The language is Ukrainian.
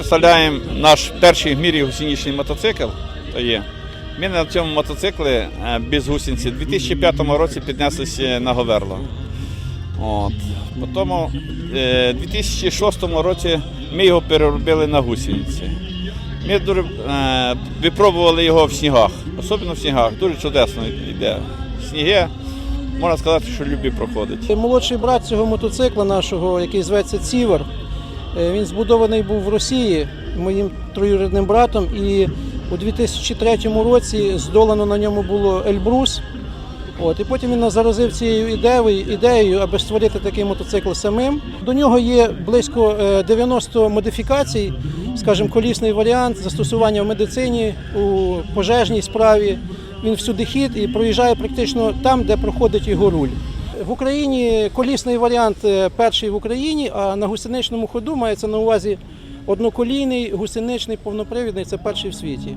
представляємо наш перший в мірі гусеничний мотоцикл. То є. Ми на цьому мотоциклі е, без гусениці у 2005 році піднеслися на Говерло. От. Потім у 2006 році ми його переробили на гусениці. Ми дуже е, випробували його в снігах, особливо в снігах. Дуже чудесно йде. Сніги, можна сказати, що любі проходить. Молодший брат цього мотоцикла нашого, який зветься Цівер, він збудований був в Росії моїм троюрідним братом. І у 2003 році здолано на ньому було Ельбрус. От, і потім він нас заразив цією ідеєю, ідеєю, аби створити такий мотоцикл самим. До нього є близько е, 90 модифікацій, скажімо, колісний варіант, застосування в медицині, у пожежній справі. Він всюди хід і проїжджає практично там, де проходить його руль. В Україні колісний варіант е, перший в Україні, а на гусеничному ходу мається на увазі одноколійний, гусеничний, повнопривідний це перший в світі.